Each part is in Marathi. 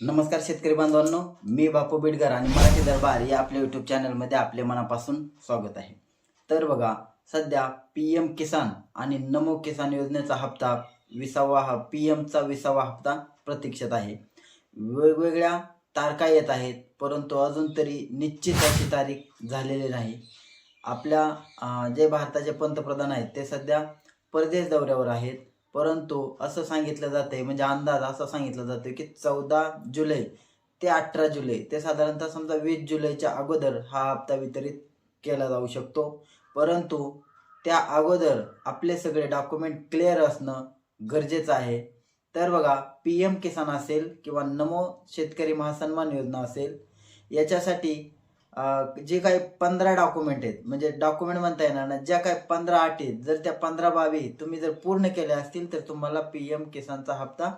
नमस्कार शेतकरी बांधवांनो मी बापू बिडकर आणि मराठी दरबार या आपल्या युट्यूब चॅनलमध्ये आपले मनापासून स्वागत आहे. तर बघा सध्या पी एम किसान आणि नमो किसान योजनेचा हप्ता विसावा हा पी एमचा विसावा हप्ता प्रतीक्षेत आहे. वेगवेगळ्या तारखा येत आहेत परंतु अजून तरी निश्चित अशी तारीख झालेली नाही. आपल्या जे भारताचे पंतप्रधान आहेत ते सध्या परदेश दौऱ्यावर आहेत. परंतु असं सांगितलं जाते म्हणजे अंदाज असा सांगितला जातोय की चौदा जुलै ते अठरा जुलै ते साधारणतः समजा वीस जुलैच्या अगोदर हा हप्ता वितरित केला जाऊ शकतो. परंतु त्या अगोदर आपले सगळे डॉक्युमेंट क्लिअर असणं गरजेचं आहे. तर बघा पी एम किसान असेल किंवा नमो शेतकरी महासन्मान योजना असेल याच्यासाठी जे काही पंधरा डॉक्युमेंट आहेत म्हणजे डॉक्युमेंट म्हणता येणार ना ज्या काही पंधरा अटी आहेत जर त्या पंधरा बावी तुम्ही जर पूर्ण केल्या असतील तर तुम्हाला पी एम किसानचा हप्ता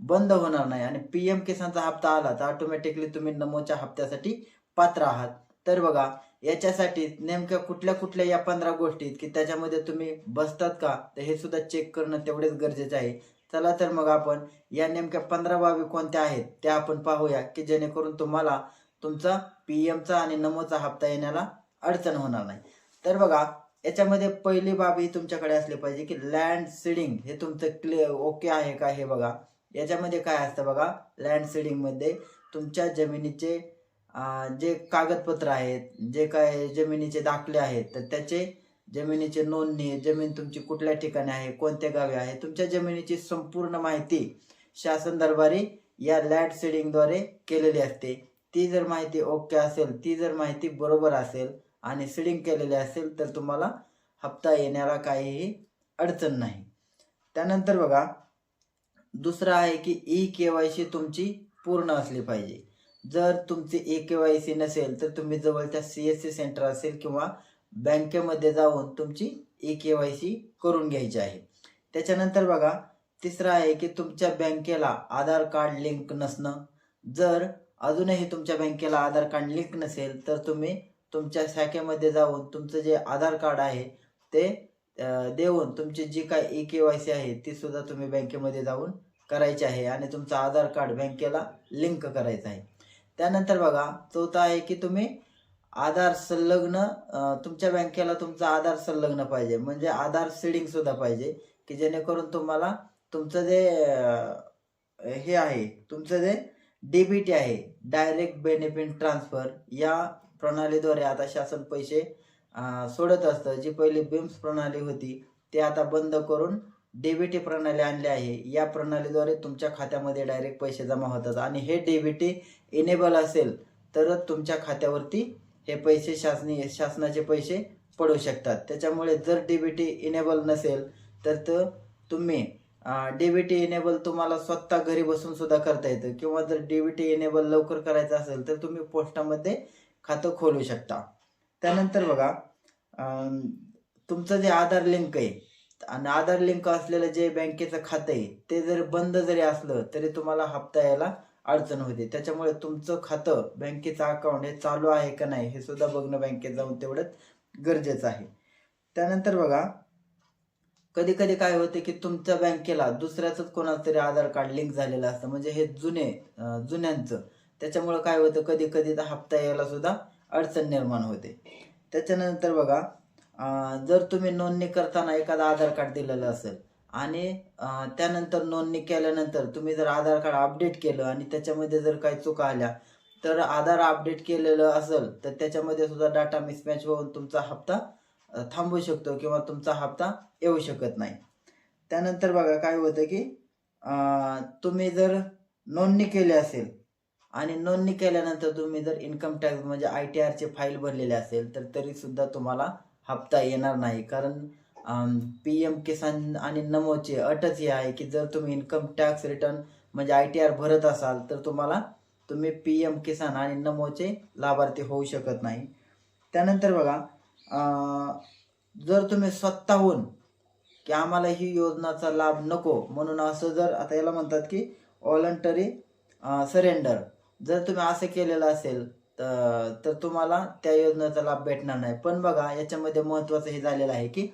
बंद होणार नाही. आणि पी एम किसानचा हप्ता आला तर ऑटोमॅटिकली तुम्ही नमोच्या हप्त्यासाठी पात्र आहात. तर बघा याच्यासाठी नेमक्या कुठल्या कुठल्या या पंधरा गोष्टी आहेत की त्याच्यामध्ये तुम्ही बसतात का तर हे सुद्धा चेक करणं तेवढेच गरजेचं आहे. चला तर मग आपण या नेमक्या पंधरा बाबी कोणत्या आहेत त्या आपण पाहूया की जेणेकरून तुम्हाला तुमचा पी एमचा आणि नमोचा हप्ता येण्याला अडचण होणार नाही. तर बघा याच्यामध्ये पहिली बाब ही तुमच्याकडे असली पाहिजे की लँड सीडिंग हे तुमचं क्ले ओके आहे का हे बघा. याच्यामध्ये काय असतं बघा लँड सीडिंगमध्ये तुमच्या जमिनीचे जे कागदपत्र आहेत जे काय जमिनीचे दाखले आहेत तर त्याचे जमिनीची नोंदणी जमीन तुमची कुठल्या ठिकाणी आहे कोणत्या गावी आहे तुमच्या जमिनीची संपूर्ण माहिती शासन दरबारी या लँड सीडिंगद्वारे केलेली असते. ती जर माहिती ओके असेल ती जर माहिती बरोबर असेल आणि सीडिंग केलेली असेल तर तुम्हाला हप्ता येण्याला काहीही अडचण नाही. त्यानंतर बघा दुसरं आहे की ई के वाय सी तुमची पूर्ण असली पाहिजे. जर तुमची ई के वाय सी नसेल तर तुम्ही जवळच्या सी एस सी सेंटर असेल किंवा बँकेमध्ये जाऊन तुमची ई के वाय सी करून घ्यायची आहे. त्याच्यानंतर बघा तिसरं आहे की तुमच्या बँकेला आधार कार्ड लिंक नसणं. जर अजूनही तुमच्या बँकेला आधार कार्ड लिंक नसेल तर तुम्ही तुमच्या शाखेमध्ये जाऊन तुमचं जे आधार कार्ड आहे ते देऊन तुमची जी काय ई के वाय सी आहे ती सुद्धा तुम्ही बँकेमध्ये जाऊन करायची आहे आणि तुमचं आधार कार्ड बँकेला लिंक करायचं आहे. त्यानंतर बघा चौथा आहे की तुम्ही आधार संलग्न तुमच्या बँकेला तुमचा आधार संलग्न पाहिजे. म्हणजे आधार सीडिंग सुद्धा पाहिजे की जेणेकरून तुम्हाला तुमचं जे हे आहे तुमचं जे डेबिट आहे डायरेक्ट बेनिफिट ट्रान्सफर या प्रणालीद्वारे आता शासन पैसे सोडत असतं. जी पहिली बिम्स प्रणाली होती ते आता बंद करून डेबिटी प्रणाली आणली आहे. या प्रणालीद्वारे तुमच्या खात्यामध्ये डायरेक्ट पैसे जमा होतात. आणि हे डेबिटी इनेबल असेल तरच तुमच्या खात्यावरती हे पैसे शासनी शासनाचे पैसे पडू शकतात. त्याच्यामुळे जर डीबीटी इनेबल नसेल तर त- तुम्ही डीबीटी इनेबल तुम्हाला स्वतः घरी बसून सुद्धा करता येतं. किंवा जर डीबीटी इनेबल लवकर करायचं असेल तर तुम्ही पोस्टामध्ये खातं खोलू शकता. त्यानंतर बघा तुमचं जे आधार लिंक आहे आणि आधार लिंक असलेलं जे बँकेचं खातं आहे ते जर बंद जरी असलं तरी तुम्हाला हप्ता यायला अडचण होते. त्याच्यामुळे तुमचं खातं बँकेचं अकाउंट हे चालू आहे का नाही हे सुद्धा बघणं बँकेत जाऊन तेवढंच गरजेचं आहे. त्यानंतर बघा कधी कधी काय होते की तुमच्या बँकेला दुसऱ्याच कोणाचं तरी आधार कार्ड लिंक झालेलं असतं. म्हणजे हे जुने जुन्यांचं. त्याच्यामुळं काय होतं कधी कधी तर हप्ता यायला सुद्धा अडचण निर्माण होते. त्याच्यानंतर बघा जर तुम्ही नोंदणी करताना एखादं आधार कार्ड दिलेलं असेल आणि त्यानंतर नोंदणी केल्यानंतर तुम्ही जर आधार कार्ड अपडेट केलं आणि त्याच्यामध्ये जर काही चुका आल्या तर आधार अपडेट केलेलं असेल तर त्याच्यामध्ये सुद्धा डाटा मिसमॅच होऊन तुमचा हप्ता थांबू शकतो किंवा तुमचा हप्ता येऊ शकत नाही. त्यानंतर बघा काय होतं की तुम्ही जर नोंदणी केली असेल आणि नोंदणी केल्यानंतर तुम्ही जर इन्कम टॅक्स म्हणजे आय टी आरची फाईल भरलेली असेल तर तरीसुद्धा तुम्हाला हप्ता येणार नाही. कारण पी एम किसान आणि नमोची अटच ही आहे की जर तुम्ही इन्कम टॅक्स रिटर्न म्हणजे आय टी आर भरत असाल तर तुम्हाला तुम्ही पी एम किसान आणि नमोचे लाभार्थी होऊ शकत नाही. त्यानंतर बघा जर तुम्ही स्वतःहून की आम्हाला ही योजनाचा लाभ नको म्हणून असं जर आता याला म्हणतात की व्हॉलंटरी सरेंडर जर तुम्ही असं केलेलं असेल तर तर तुम्हाला त्या योजनेचा लाभ भेटणार नाही. पण बघा याच्यामध्ये महत्त्वाचं हे झालेलं आहे की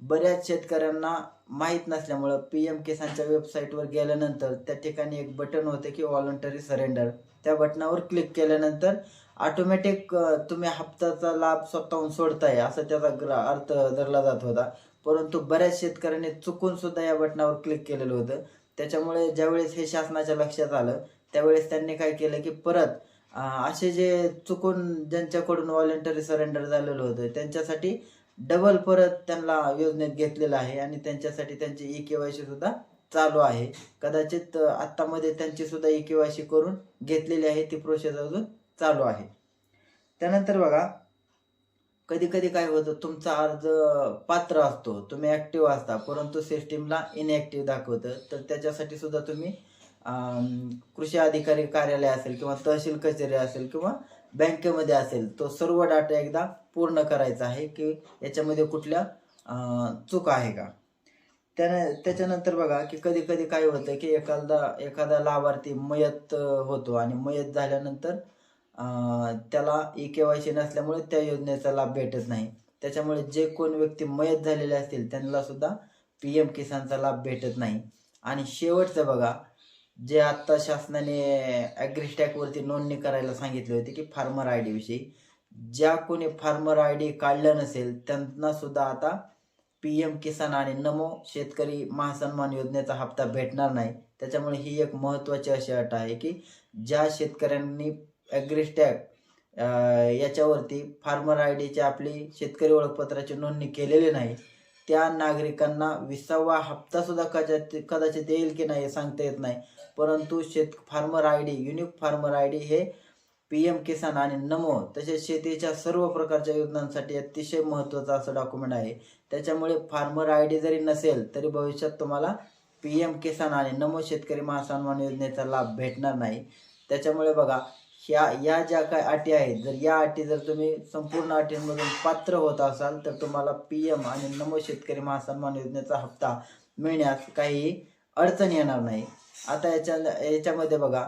बऱ्याच शेतकऱ्यांना माहीत नसल्यामुळं पी एम किसानच्या वेबसाईटवर गेल्यानंतर त्या ठिकाणी एक बटन होते की व्हॉलंटरी सरेंडर त्या बटनावर क्लिक केल्यानंतर ऑटोमॅटिक तुम्ही हप्त्याचा लाभ स्वतःहून सोडताय असा त्याचा अर्थ धरला जात होता. परंतु बऱ्याच शेतकऱ्यांनी चुकून सुद्धा या बटनावर क्लिक केलेलं होतं. त्याच्यामुळे ज्यावेळेस हे शासनाच्या लक्षात आलं त्यावेळेस त्यांनी काय केलं की परत असे जे चुकून ज्यांच्याकडून व्हॉलेंटरी सरेंडर झालेलं होतं त्यांच्यासाठी डबल परत त्यांना योजनेत घेतलेलं आहे आणि त्यांच्यासाठी त्यांची ई के वाय सी सुद्धा चालू आहे. कदाचित आत्तामध्ये त्यांची सुद्धा ई के वाय सी करून घेतलेली आहे ती प्रोसेस अजून चालू आहे. त्यानंतर बघा कधी कधी काय होतं तुमचा अर्ज पात्र असतो तुम्ही ॲक्टिव्ह असता परंतु सिस्टीमला इनॲक्टिव्ह दाखवतं. तर त्याच्यासाठी सुद्धा तुम्ही कृषी अधिकारी कार्यालय असेल किंवा तहसील कचेरी असेल किंवा बँकेमध्ये असेल तो सर्व डाटा एकदा पूर्ण करायचा आहे की याच्यामध्ये कुठल्या चुका चूक आहे का? त्याने त्याच्यानंतर बघा की कधी कधी काय होतं की एखादा एखादा लाभार्थी मयत होतो आणि मयत झाल्यानंतर त्याला ई के वाय सी नसल्यामुळे त्या योजनेचा लाभ भेटत नाही. त्याच्यामुळे जे कोण व्यक्ती मयत झालेले असतील त्यांना सुद्धा पी एम किसानचा लाभ भेटत नाही. आणि शेवटचं बघा जे आत्ता शासनाने ॲग्रिस्टॅकवरती नोंदणी करायला सांगितली होती की फार्मर आय डीविषयी ज्या कोणी फार्मर आय डी काढलं नसेल त्यांना सुद्धा आता पी एम किसान आणि नमो शेतकरी महासन्मान योजनेचा हप्ता भेटणार नाही. त्याच्यामुळे ही एक महत्त्वाची अशी अट आहे की ज्या शेतकऱ्यांनी ॲग्रिस्टॅग याच्यावरती फार्मर आय डीची आपली शेतकरी ओळखपत्राची नोंदणी केलेली नाही. त्या नागरिकांना विसावा हप्ता सुद्धा कदाचित कदाचित येईल की नाही हे सांगता येत नाही. परंतु शेत farmer I D unique farmer I D हे पी एम किसान आणि नमो तसेच शेतीच्या सर्व प्रकारच्या योजनांसाठी अतिशय महत्त्वाचं असं डॉक्युमेंट आहे. त्याच्यामुळे फार्मर आय डी जरी नसेल तरी भविष्यात तुम्हाला पी एम किसान आणि नमो शेतकरी महासन्मान योजनेचा लाभ भेटणार नाही. त्याच्यामुळे बघा ह्या या ज्या काय अटी आहेत जर या अटी जर तुम्ही संपूर्ण अटींमधून पात्र होत असाल तर तुम्हाला पी एम आणि नमो शेतकरी महासन्मान योजनेचा हप्ता मिळण्यास काही अडचण येणार नाही. आता याच्या याच्यामध्ये बघा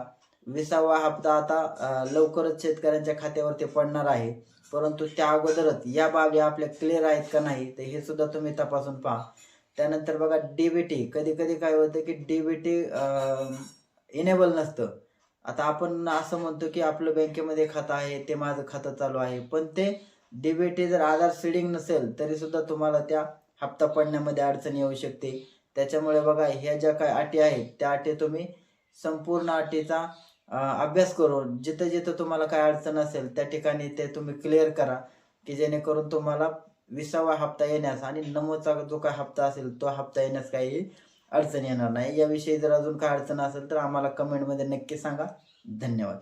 विसावा हप्ता आता लवकरच शेतकऱ्यांच्या खात्यावरती पडणार आहे. परंतु त्या अगोदरच या बाबी आपल्या क्लिअर आहेत का नाही तर हे सुद्धा तुम्ही तपासून पहा. त्यानंतर बघा डीबीटी कधी कधी काय होतं की डीबीटी इनेबल नसतं. आता आपण असं म्हणतो की आपलं बँकेमध्ये खातं आहे ते माझं खातं चालू आहे. पण ते डेबिटे जर आधार सीडिंग नसेल तरी सुद्धा तुम्हाला त्या हप्ता पडण्यामध्ये अडचण येऊ शकते. त्याच्यामुळे बघा ह्या ज्या काय अटी आहेत त्या अटी तुम्ही संपूर्ण अटीचा अभ्यास करून जिथं जिथं तुम्हाला काय अडचण असेल त्या ठिकाणी ते तुम्ही क्लिअर करा की जेणेकरून तुम्हाला विसावा हप्ता येण्यास आणि नमोचा जो काय हप्ता असेल तो हप्ता येण्यास काही अडचण येणार नाही. याविषयी जर अजून काय अडचण असेल तर आम्हाला कमेंटमध्ये नक्की सांगा. धन्यवाद.